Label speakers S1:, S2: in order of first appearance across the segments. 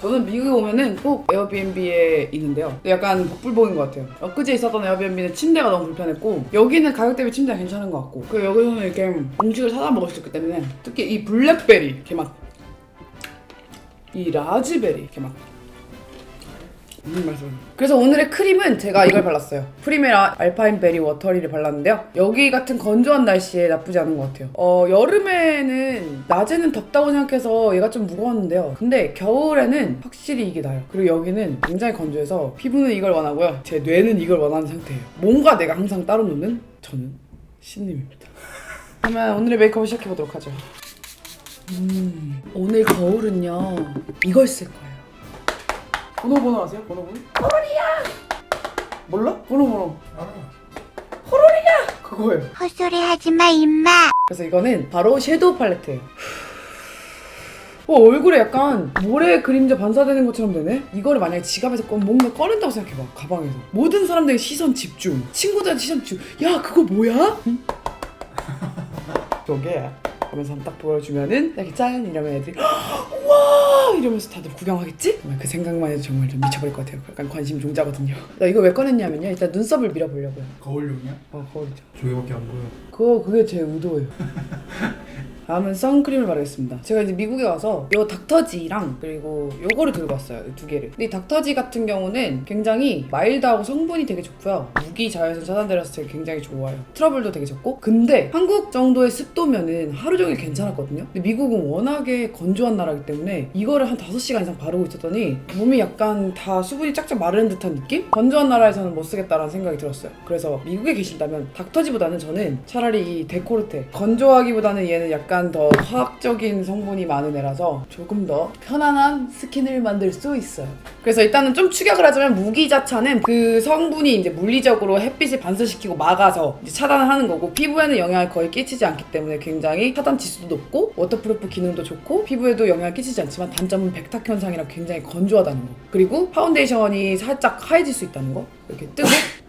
S1: 저는 미국에 오면은 꼭 에어비앤비에 있는데요. 약간 복불복인 것 같아요. 엊그제 있었던 에어비앤비는 침대가 너무 불편했고 여기는 가격 대비 침대가 괜찮은 것 같고 그리고 여기서는 이렇게 음식을 사다 먹을 수 있기 때문에 특히 이 블랙베리 막이 라즈베리 막 그래서 오늘의 크림은 제가 이걸 발랐어요. 프리메라 알파인 베리 워터리를 발랐는데요. 여기 같은 건조한 날씨에 나쁘지 않은 것 같아요. 어, 여름에는 낮에는 덥다고 생각해서 얘가 좀 무거웠는데요. 근데 겨울에는 확실히 이게 나요. 그리고 여기는 굉장히 건조해서 피부는 이걸 원하고요. 제 뇌는 이걸 원하는 상태예요. 뭔가 내가 항상 따로 놓는 저는 신님입니다. 그러면 오늘의 메이크업을 시작해보도록 하죠. 음, 오늘 거울은요. 이걸 쓸 거예요. 번호 번호 아세요? 번호 번호? 호로리야! 몰라? 번호 번호. 호로리야! 그거예요.
S2: 헛소리 하지 마, 임마.
S1: 그래서 이거는 바로 섀도우 팔레트예요. 어, 얼굴에 약간 모래 그림자 반사되는 것처럼 되네? 이거를 만약에 지갑에서 꺼, 뭔가 꺼낸다고 생각해봐, 가방에서. 모든 사람들의 시선 집중, 친구들한테 시선 집중. 야, 그거 뭐야? 응? 저게 하면서 한번 딱 보여주면은 이렇게 짠 이러면 애들이 와 이러면서 다들 구경하겠지? 정말 그 생각만 해도 정말 좀 미쳐버릴 것 같아요. 약간 관심 종자거든요. 나 이거 왜 꺼냈냐면요. 일단 눈썹을 밀어보려고요.
S3: 거울용이야?
S1: 어, 거울이죠.
S3: 저기밖에 안 보여.
S1: 그거 그게 제 의도예요. 다음은 선크림을 바르겠습니다. 제가 이제 미국에 와서 요 닥터지랑 그리고 요거를 들고 왔어요. 이두 개를. 근데 이 닥터지 같은 경우는 굉장히 마일드하고 성분이 되게 좋고요. 무기 자외선 차단되었을 때 굉장히 좋아요. 트러블도 되게 적고. 근데 한국 정도의 습도면은 하루 종일 괜찮았거든요. 근데 미국은 워낙에 건조한 나라이기 때문에 이거를 한 5시간 이상 바르고 있었더니 몸이 약간 다 수분이 쫙쫙 마르는 듯한 느낌? 건조한 나라에서는 못 쓰겠다라는 생각이 들었어요. 그래서 미국에 계신다면 닥터지보다는 저는 차라리 이 데코르테 건조하기보다는 얘는 약간 더 화학적인 성분이 많은 애라서 조금 더 편안한 스킨을 만들 수 있어요. 그래서 일단은 좀 추격을 하자면 무기자차는 그 성분이 이제 물리적으로 햇빛을 반사시키고 막아서 이제 차단을 하는 거고 피부에는 영향을 거의 끼치지 않기 때문에 굉장히 차단 지수도 높고 워터프루프 기능도 좋고 피부에도 영향을 끼치지 않지만 단점은 백탁 현상이라 굉장히 건조하다는 거. 그리고 파운데이션이 살짝 하얘질 수 있다는 거. 이렇게 뜨고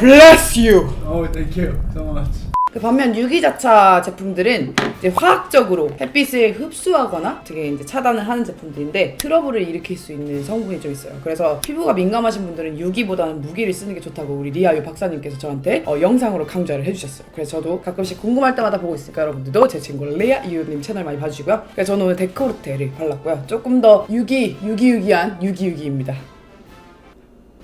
S1: Bless you.
S3: Oh, thank you so much.
S1: 그 반면 유기자차 제품들은 이제 화학적으로 햇빛을 흡수하거나 되게 이제 차단을 하는 제품들인데 트러블을 일으킬 수 있는 성분이 좀 있어요. 그래서 피부가 민감하신 분들은 유기보다는 무기를 쓰는 게 좋다고 우리 리아유 박사님께서 저한테 어, 영상으로 강조를 해주셨어요. 그래서 저도 가끔씩 궁금할 때마다 보고 있으니까 여러분들도 제 친구 리아 유님 채널 많이 봐주시고요. 그래서 저는 오늘 데코르테를 발랐고요. 조금 더 유기 유기유기한 유기유기입니다.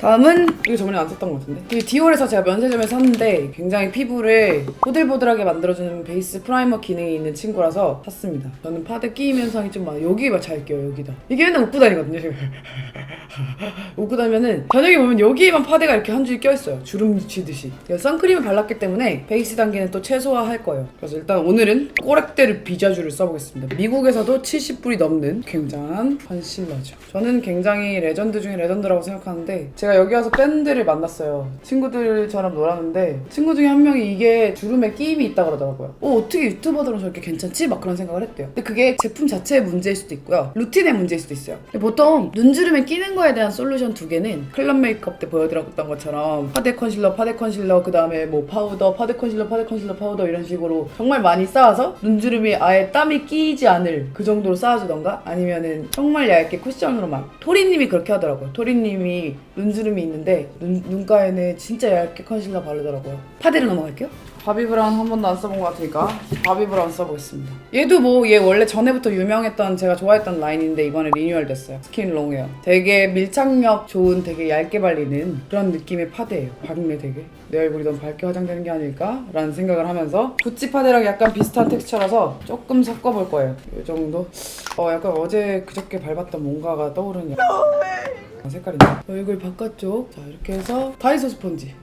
S1: 다음은? 이거 저번에 안 썼던 것 같은데. 이게 디올에서 제가 면세점에 샀는데 굉장히 피부를 보들보들하게 만들어주는 베이스 프라이머 기능이 있는 친구라서 샀습니다. 저는 파데 끼임 현상이 좀 많아요. 여기만 잘 껴요 여기다. 이게 맨날 웃고 다니거든요 지금 웃고 다니면은 저녁에 보면 여기에만 파데가 이렇게 한 줄 껴있어요. 주름 쥐듯이. 선크림을 발랐기 때문에 베이스 단계는 또 최소화할 거예요. 그래서 일단 오늘은 꼬렉데르 비자주를 써보겠습니다. 미국에서도 70불이 넘는 굉장한 컨실러죠. 저는 굉장히 레전드 중에 레전드라고 생각하는데 제가 여기 와서 밴드를 만났어요. 친구들처럼 놀았는데 친구 중에 한 명이 이게 주름에 끼임이 있다 그러더라고요. 어 어떻게 유튜버들은 저렇게 괜찮지? 막 그런 생각을 했대요. 근데 그게 제품 자체의 문제일 수도 있고요. 루틴의 문제일 수도 있어요. 보통 눈주름에 끼는 거에 대한 솔루션 두 개는 클럽 메이크업 때 보여드렸던 것처럼 파데 컨실러 파데 컨실러 그 다음에 뭐 파우더 파데 컨실러 파데 컨실러 파우더 이런 식으로 정말 많이 쌓아서 눈주름이 아예 땀이 끼지 않을 그 정도로 쌓아주던가? 아니면은 정말 얇게 쿠션으로만? 토리님이 그렇게 하더라고요. 토리님이 눈주름 이 있는데 눈, 눈가에는 진짜 얇게 컨실러 바르더라고요 파데로 넘어갈게요 바비 브라운 한 번도 안 써본 것 같으니까 바비 브라운 써보겠습니다. 얘도 뭐 얘 원래 전에부터 유명했던 제가 좋아했던 라인인데 이번에 리뉴얼 됐어요. 스킨 롱웨어. 되게 밀착력 좋은 되게 얇게 발리는 그런 느낌의 파데예요. 밝네 되게. 내 얼굴이 너무 밝게 화장되는 게 아닐까? 라는 생각을 하면서 구찌 파데랑 약간 비슷한 텍스처라서 조금 섞어볼 거예요. 이 정도? 어 약간 어제 그저께 밟았던 뭔가가 떠오르는 색깔인데 얼굴 바깥쪽 자 이렇게 해서 다이소 스펀지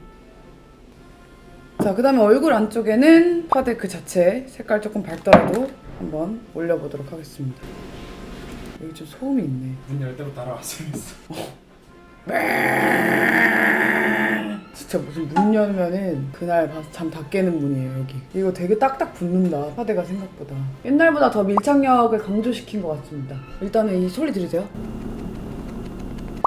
S1: 자, 그 다음에 얼굴 안쪽에는 파데 그 자체 색깔 조금 밝더라도 한번 올려보도록 하겠습니다. 여기 좀 소음이 있네.
S3: 문 열 대로 따라왔어야겠어.
S1: 진짜 무슨 문 열면은 그날 잠 다 깨는 문이에요, 여기. 이거 되게 딱딱 붙는다, 파데가 생각보다. 옛날보다 더 밀착력을 강조시킨 것 같습니다. 일단은 이 소리 들으세요?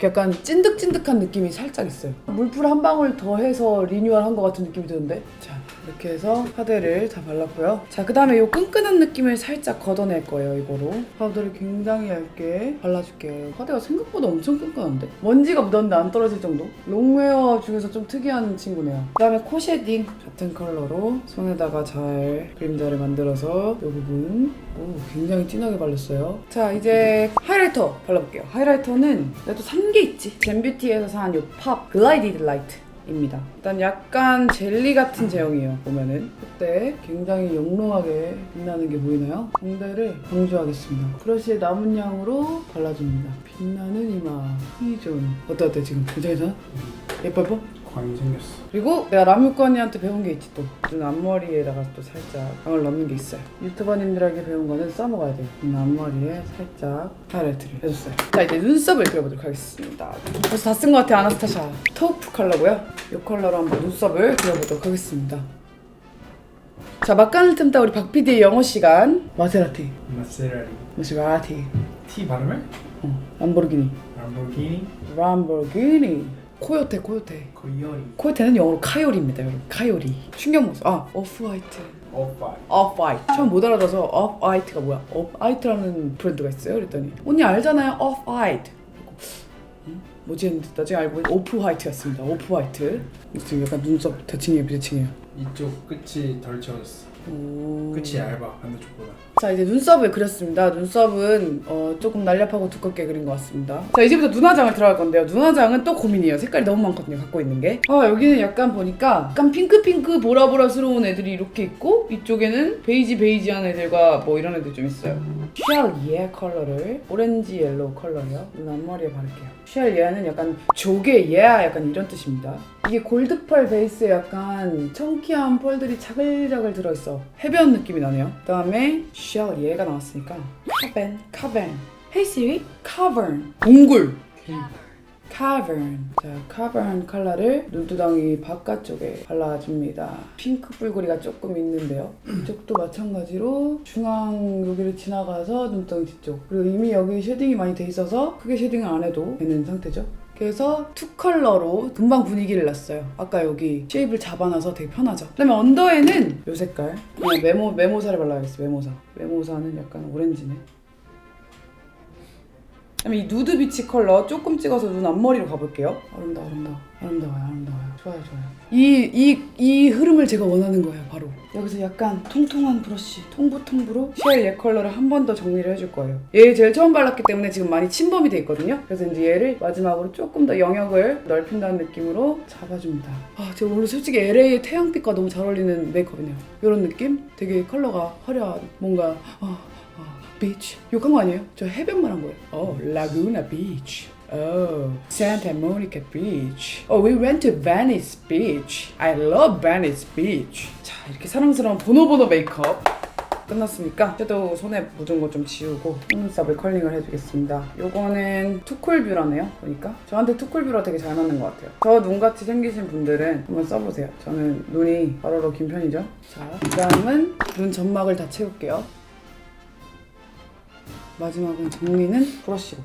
S1: 약간 찐득찐득한 느낌이 살짝 있어요. 물풀 한 방울 더 해서 리뉴얼 한 것 같은 느낌이 드는데? 자, 이렇게 해서 파데를 다 발랐고요. 자, 그 다음에 이 끈끈한 느낌을 살짝 걷어낼 거예요, 이거로. 파우더를 굉장히 얇게 발라줄게요. 파데가 생각보다 엄청 끈끈한데? 먼지가 묻었는데 안 떨어질 정도? 롱웨어 중에서 좀 특이한 친구네요. 그 다음에 코 쉐딩 같은 컬러로 손에다가 잘 그림자를 만들어서 이 부분 오, 굉장히 진하게 발랐어요. 자, 이제 하이라이터 발라볼게요. 하이라이터는 내가 또 산 게 있지. 젠뷰티에서 산 이 팝 글라이디드 라이트. 입니다. 일단 약간 젤리 같은 제형이에요. 보면은 그때 굉장히 영롱하게 빛나는 게 보이나요? 공대를 강조하겠습니다. 브러쉬에 남은 양으로 발라줍니다. 빛나는 이마 T존 어때 어때 지금 괜찮아? 예뻐 예뻐?
S3: 광이 생겼어.
S1: 그리고 내가 라뮤권이한테 배운 게 있지 또. 눈 앞머리에다가 또 살짝 광을 넣는 게 있어요. 유튜버님들에게 배운 거는 써먹어야 돼요. 눈 앞머리에 살짝 하이라이트를 해줬어요. 자 이제 눈썹을 그려보도록 하겠습니다. 벌써 다 쓴 것 같아 아나스타샤. 터우프 컬러고요. 이 컬러로 한번 눈썹을 그려보도록 하겠습니다. 자 막간을 틈다 우리 박 PD의 영어 시간. 마세라티.
S3: 마세라리.
S1: 마세라티.
S3: T 발음해?
S1: 어, 람보르기니.
S3: 람보르기니.
S1: 람보르기니. 코요테 코요테.
S3: 코이어리.
S1: 코요테는 영어로 카요리입니다 여러분. 카요리. 충격 모습. 아 오프 화이트.
S3: 오빠.
S1: 오프-화이트 처음 못 알아들어서 오프-화이트가 뭐야? 오프-화이트라는 브랜드가 있어요? 그랬더니 언니 알잖아요 오프-화이트? 뭐지 했는데 나중에 알고 보니 오프-화이트였습니다 오프-화이트 지금 약간 눈썹 대칭이에요 비대칭이에요
S3: 이쪽 끝이 덜 채워졌어.
S1: 오...
S3: 끝이 얇아 반대쪽보다.
S1: 자 이제 눈썹을 그렸습니다. 눈썹은 어, 조금 날렵하고 두껍게 그린 것 같습니다. 자 이제부터 눈화장을 들어갈 건데요. 눈화장은 또 고민이에요. 색깔이 너무 많거든요 갖고 있는 게 아 여기는 약간 보니까 약간 핑크핑크 보라보라스러운 애들이 이렇게 있고 이쪽에는 베이지 베이지한 애들과 뭐 이런 애들 좀 있어요. 쉘 예 컬러를 오렌지 옐로우 컬러요. 눈 앞머리에 바를게요 쉘 예는 약간 조개 예 약간 이런 뜻입니다. 이게 골드펄 베이스에 약간 청키한 펄들이 자글자글 들어있어. 해변 느낌이 나네요. 그 다음에 쉘 예가 나왔으니까 카벤 카벤. Siri 카벤 동굴 카벤 자 카벤 컬러를 눈두덩이 바깥쪽에 발라줍니다 핑크 뿔고리가 조금 있는데요 이쪽도 마찬가지로 중앙 여기를 지나가서 눈두덩이 뒤쪽 그리고 이미 여기 쉐딩이 많이 돼 있어서 크게 쉐딩을 안 해도 되는 상태죠 그래서 투 컬러로 금방 분위기를 냈어요. 아까 여기 쉐입을 잡아놔서 되게 편하죠. 그다음에 언더에는 이 색깔 그냥 메모 메모사를 발라야겠어. 메모사. 메모사는 약간 오렌지네. 그다음에 이 누드 비치 컬러 조금 찍어서 눈 앞머리로 가볼게요. 아름다워, 아름다워, 아름다워요, 아름다워요. 좋아요, 좋아요. 이 이 이 흐름을 제가 원하는 거예요, 바로. 여기서 약간 통통한 브러쉬, 통부통부로 쉘 얘 컬러를 한 번 더 정리를 해줄 거예요. 얘 제일 처음 발랐기 때문에 지금 많이 침범이 돼 있거든요. 그래서 이제 얘를 마지막으로 조금 더 영역을 넓힌다는 느낌으로 잡아줍니다. 아, 제가 오늘 솔직히 LA의 태양빛과 너무 잘 어울리는 메이크업이네요. 이런 느낌? 되게 컬러가 화려한 뭔가 아, 비치 욕한 거 아니에요? 저 해변만 한 거예요. Oh, Santa Monica Beach. Oh, we went to Venice Beach. I love Venice Beach. 자, 이렇게 사랑스러운 보노보노 메이크업 끝났으니까 섀도우 손에 묻은 거 좀 지우고 속눈썹을 컬링을 해주겠습니다. 요거는 투쿨뷰라네요. 보니까 저한테 투쿨뷰라 되게 잘 맞는 것 같아요. 저 눈같이 생기신 분들은 한번 써보세요. 저는 눈이 바로로 긴 편이죠. 자, 그 다음은 눈 점막을 다 채울게요. 마지막은 정리는 브러쉬로.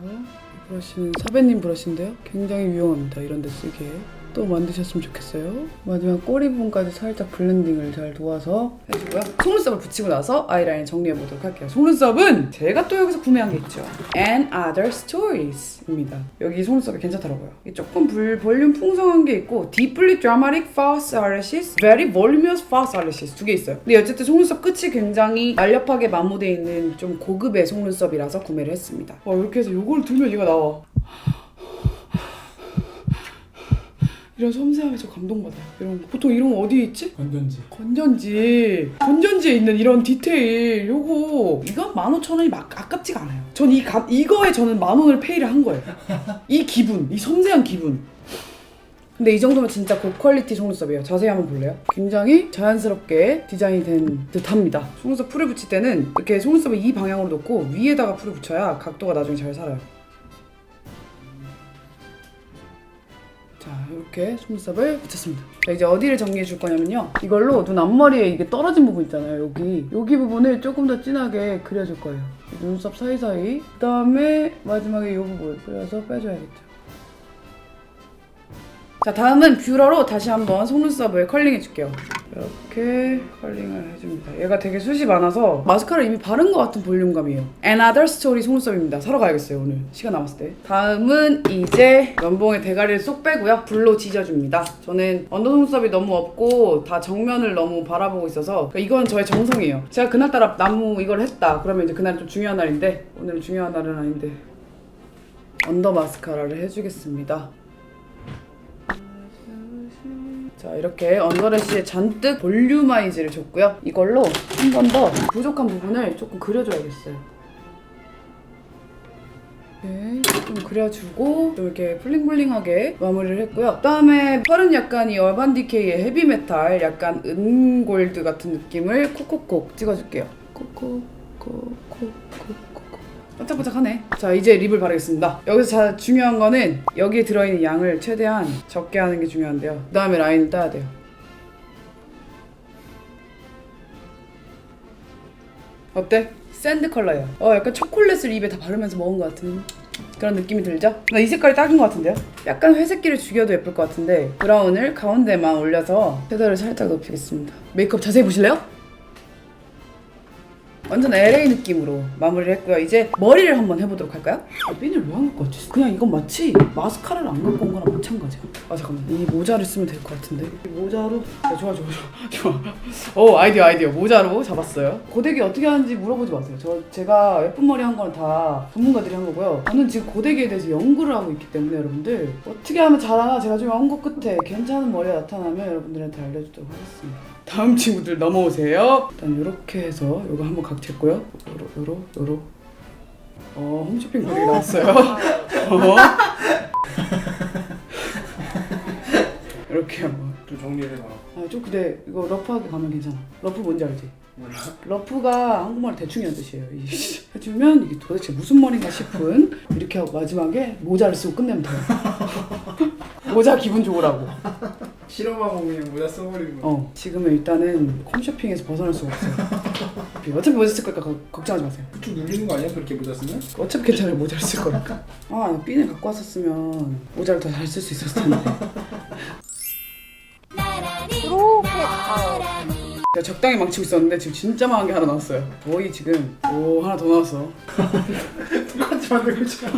S1: 좋아요. 이 브러쉬는 사배님 브러쉬인데요. 굉장히 유용합니다. 이런 데 쓰기에. 또 만드셨으면 좋겠어요. 마지막 꼬리 부분까지 살짝 블렌딩을 잘 도와서 해주고요. 속눈썹을 붙이고 나서 아이라인 정리해 보도록 할게요. 속눈썹은 제가 또 여기서 구매한 게 있죠. And Other Stories입니다. 여기 속눈썹이 괜찮더라고요. 조금 불, 볼륨 풍성한 게 있고 Deeply Dramatic False Eyelashes, Very Voluminous False Eyelashes 두 개 있어요. 근데 어쨌든 속눈썹 끝이 굉장히 날렵하게 마모되어 있는 좀 고급의 속눈썹이라서 구매를 했습니다. 어, 이렇게 해서 이걸 두면 얘가 나와. 이런 섬세함에 저 감동받아요. 이런 거. 보통 이런 거 어디에 있지?
S3: 건전지.
S1: 건전지 건전지에 있는 이런 디테일 요거 이건 15,000원이 막 아깝지가 않아요 전이 이거에 저는 만 원을 페이를 한 거예요 이 기분 이 섬세한 기분 근데 이 정도면 진짜 고퀄리티 속눈썹이에요 자세히 한번 볼래요? 굉장히 자연스럽게 디자인이 된 듯합니다 속눈썹 풀을 붙일 때는 이렇게 속눈썹을 이 방향으로 놓고 위에다가 풀을 붙여야 각도가 나중에 잘 살아요 자 이렇게 속눈썹을 붙였습니다. 자 이제 어디를 정리해 줄 거냐면요. 이걸로 눈 앞머리에 이게 떨어진 부분 있잖아요 여기. 여기 부분을 조금 더 진하게 그려줄 거예요. 이 눈썹 사이사이. 그 다음에 마지막에 이 부분 그려서 빼줘야겠죠. 자 다음은 뷰러로 다시 한번 속눈썹을 컬링 해 줄게요. 이렇게 컬링을 해줍니다. 얘가 되게 숱이 많아서 마스카라 이미 바른 것 같은 볼륨감이에요. Another Story 속눈썹입니다. 사러 가야겠어요 오늘 시간 남았을 때. 다음은 이제 면봉에 대가리를 쏙 빼고요. 붓로 지져줍니다. 저는 언더 속눈썹이 너무 없고 다 정면을 너무 바라보고 있어서 그러니까 이건 저의 정성이에요. 제가 그날따라 나무 이걸 했다. 그러면 이제 그날 좀 중요한 날인데 오늘은 중요한 날은 아닌데 언더 마스카라를 해주겠습니다. 자 이렇게 언더래쉬에 잔뜩 볼륨아이즈를 줬고요. 이걸로 한 번 더 부족한 부분을 조금 그려줘야겠어요. 이렇게 좀 그려주고 좀 이렇게 블링블링하게 마무리를 했고요. 그다음에 펄은 약간 이 얼반 디케이의 헤비메탈 약간 은골드 같은 느낌을 콕콕콕 찍어줄게요. 콕콕콕콕콕콕 반짝반짝하네. 자 이제 립을 바르겠습니다. 여기서 자, 중요한 거는 여기에 들어있는 양을 최대한 적게 하는 게 중요한데요. 그 다음에 라인을 따야 돼요. 어때? 샌드 컬러예요. 어 약간 초콜릿을 입에 다 바르면서 먹은 것 같은 그런 느낌이 들죠? 나 이 색깔이 딱인 것 같은데요? 약간 회색기를 죽여도 예쁠 것 같은데 브라운을 가운데만 올려서 섀도우를 살짝 높이겠습니다. 메이크업 자세히 보실래요? 완전 LA 느낌으로 마무리를 했고요. 이제 머리를 한번 해보도록 할까요? 아, 핀을 왜안 갖고 왔지? 그냥 이건 마치 마스카라를 안 갖고 온 거랑 마찬가지야. 아 잠깐만 이 모자를 쓰면 될 것 같은데 이 모자로 야, 좋아 좋아 좋아 좋아. 어 아이디어 아이디어 모자로 잡았어요. 고데기 어떻게 하는지 물어보지 마세요. 저 제가 예쁜 머리 한 건 다 전문가들이 한 거고요. 저는 지금 고데기에 대해서 연구를 하고 있기 때문에 여러분들 어떻게 하면 잘하나 제가 좀 연구 끝에 괜찮은 머리가 나타나면 여러분들한테 알려주도록 하겠습니다. 다음 친구들 넘어오세요. 일단 이렇게 해서 이거 한번 각쳤고요. 요로 요로 요로. 어 홈쇼핑 거리 나왔어요. 어. 이렇게 한번.
S3: 좀 정리를 해봐.
S1: 아, 좀 근데 이거 러프하게 가면 괜찮아. 러프 뭔지 알지?
S3: 몰라.
S1: 러프가 한국말 대충이라는 뜻이에요. 이 해주면 이게 도대체 무슨 머리인가 싶은 이렇게 하고 마지막에 모자를 쓰고 끝내면 돼요. 모자 기분 좋으라고.
S3: 실험하고 그냥 모자 써버리는 거.
S1: 어 지금은 일단은 홈쇼핑에서 벗어날 수가 없어요. 어차피 모자 쓸 거니까 거- 걱정하지 마세요.
S3: 쭉 눌리는 거 아니야? 그렇게 모자 쓰면?
S1: 어차피 괜찮아요 모자를 쓸 거니까. 아 핀을 갖고 왔었으면 모자를 더 잘 쓸 수 있었을 텐데. 내가 적당히 망치고 있었는데 지금 진짜 망한 게 하나 나왔어요. 거의 지금 오 하나 더 나왔어.
S3: 똑같이 만들고 있지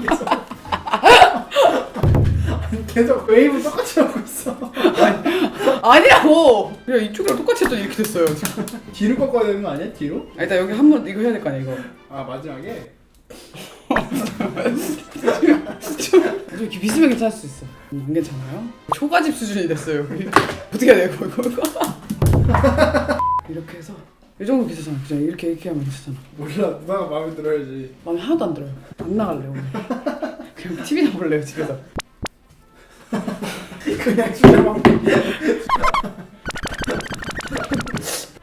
S3: 계속. 아니, 계속 웨이브 똑같이 하고 있어.
S1: 아니라고. 그냥 이쪽이랑 똑같이 했더니 이렇게 됐어요 지금.
S3: 뒤로 꺾어야 되는 거 아니야? 뒤로?
S1: 아, 일단 여기 한 번 이거 해야 될 거 아니야 이거.
S3: 아 마지막에?
S1: 좀 이렇게 빗으면 괜찮을 수 있어. 음, 안 괜찮아요? 초가집 수준이 됐어요. 여기. 어떻게 해야 돼 이거. 이렇게 해서 이 정도 괜찮잖아. 그죠? 이렇게 이렇게 하면 괜찮잖아.
S3: 몰라 누나가 마음에 들어야지.
S1: 마음에 하나도 안 들어요. 안 나갈래 오늘. 그냥 TV나 볼래요 집에서.
S3: 그냥 막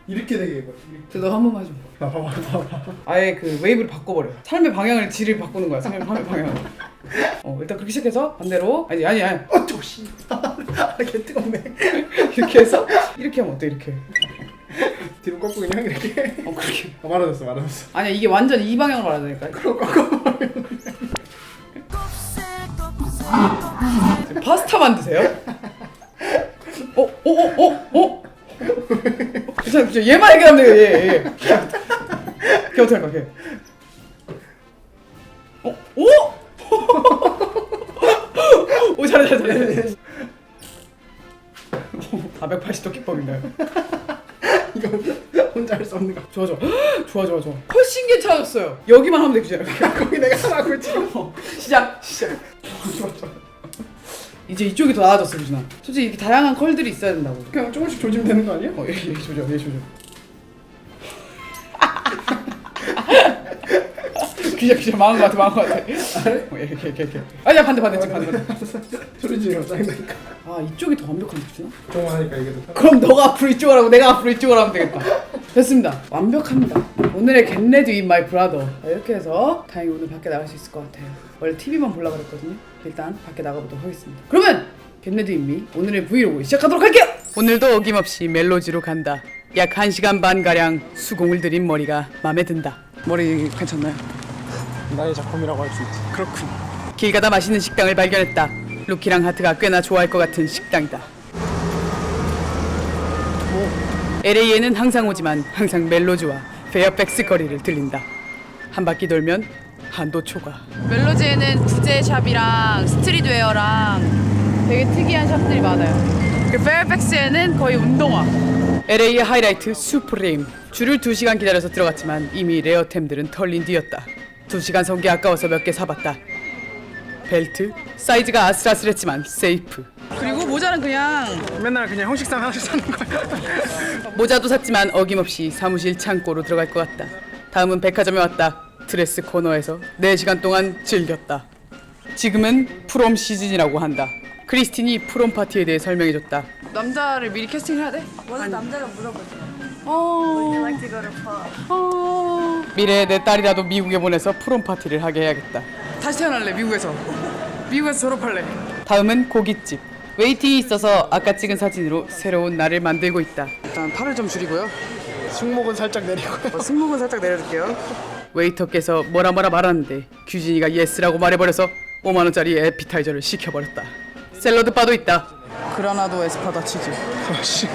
S3: 이렇게 되게 해봐.
S1: 저너한 번만 해줘.
S3: 봐봐 봐봐.
S1: 아예 그 웨이브를 바꿔버려. 삶의 방향을 질을 바꾸는 거야. 삶의 삶의 방향을. 어 일단 그렇게 시작해서 반대로 아니 아니 아니
S3: 어쩌 씨. 아개 뜨겁네.
S1: 이렇게 해서 이렇게 하면 어때 이렇게?
S3: 뒤로 꺾고 그냥 이렇게.
S1: 어 그렇게.
S3: 아 말아줬어 말아줬어.
S1: 아니야 이게 완전 이 방향으로 말해야 되니까.
S3: 그럼 꺾어.
S1: 지금 파스타 만 드세요? 어? 어? 어? 어? 어? 괜찮아 괜찮아 얘만 해결하면 돼요 얘 얘. 걔 어떻게 할까 걔 어? 오? 오 잘해 잘해 잘해 480도 기법인가요?
S3: 이건 혼자 할 수 없는 거.
S1: 좋아 좋아 좋아 좋아 좋아 훨씬 괜찮았어요 여기만 하면 되잖아
S3: 거기 내가 하라고 했지.
S1: 시작 시작 좋아 좋아 이제 이쪽이 더 나아졌어 유진아 솔직히 이렇게 다양한 컬들이 있어야 된다고
S3: 그냥 조금씩 조지면 되는 거 아니야?
S1: 어, 얘, 얘 조져, 얘 조져. 기자, 기자, 망한 것 같아, 망한 것 같아. 어, 얘, 걔, 걔, 걔. 아니야, 반대, 반대, 지금 반대, 반대.
S3: 소리 지르면 짱이니까.
S1: 아, 이쪽이 더 완벽한데, 주나?
S3: 그동안 하니까 이게 더.
S1: 그럼 너가 앞으로 이쪽으로 하고 내가 앞으로 이쪽으로 하면 되겠다. 됐습니다. 완벽합니다. 오늘의 겟레드 인 마이 브라더. 이렇게 해서 다행히 오늘 밖에 나갈 수 있을 것 같아요. 원래 TV만 보려고 그랬거든요. 일단 밖에 나가보도록 하겠습니다. 그러면 겟레드 인미 오늘의 브이로그 시작하도록 할게요. 오늘도 어김없이 멜로디로 간다. 약 1시간 반 가량 수공을 들인 머리가 마음에 든다. 머리 괜찮나요?
S3: 나의 작품이라고 할 수 있지.
S1: 그렇군. 길 가다 맛있는 식당을 발견했다. 루키랑 하트가 꽤나 좋아할 것 같은 식당이다. LA에는 항상 오지만 항상 멜로즈와 페어팩스 거리를 들린다. 한 바퀴 돌면 한도 초과. 멜로즈에는 구제샵이랑 스트리트웨어랑 되게 특이한 샵들이 많아요. 그 페어팩스에는 거의 운동화. LA의 하이라이트 수프림. 줄을 2시간 기다려서 들어갔지만 이미 레어템들은 털린 뒤였다. 2시간 선기 아까워서 몇 개 사봤다. 벨트, 사이즈가 아슬아슬했지만 세이프. 그리고 모자는 그냥
S3: 맨날 그냥 형식상 하나씩 사는 거야.
S1: 모자도 샀지만 어김없이 사무실 창고로 들어갈 것 같다. 다음은 백화점에 왔다. 드레스 코너에서 4시간 동안 즐겼다. 지금은 프롬 시즌이라고 한다. 크리스틴이 프롬 파티에 대해 설명해줬다. 남자를 미리 캐스팅해야 돼?
S4: 먼저 남자가 물어보죠.
S1: 어...
S4: go to pub?
S1: 어... 미래의 내 딸이라도 미국에 보내서 프롬 파티를 하게 해야겠다. 다시 태어날래 미국에서. 미국에서 졸업할래. 다음은 고깃집. 웨이팅이 있어서 아까 찍은 사진으로 새로운 날을 만들고 있다. 일단 팔을 좀 줄이고요.
S3: 승목은 살짝 내리고요.
S1: 승모근 살짝 내려줄게요. 웨이터께서 뭐라 뭐라 말하는데 규진이가 예스라고 말해버려서 5만 원짜리 에피타이저를 시켜버렸다. 샐러드 바도 있다. 그라나도 에스파다 치즈.
S3: 아씨.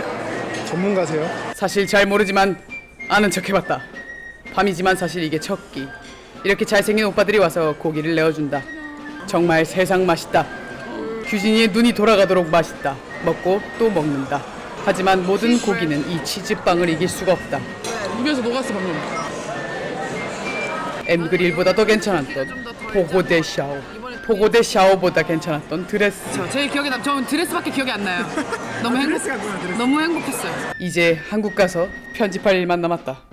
S3: 전문가세요?
S1: 사실 잘 모르지만 아는 척해봤다. 밤이지만 사실 이게 첫 끼. 이렇게 잘생긴 오빠들이 와서 고기를 내어준다. 정말 세상 맛있다. 규진이의 눈이 돌아가도록 맛있다. 먹고 또 먹는다. 하지만 모든 고기는 이 치즈빵을 이길 수가 없다. 입에서 녹았어 방금. 엠그릴보다 더 괜찮았던 포고대 샤오. 포고대 샤오보다 괜찮았던 드레스. 제 기억에 남. 저는 드레스밖에 기억이 안 나요. 너무 행복. 너무 행복했어요. 이제 한국 가서 편집할 일만 남았다.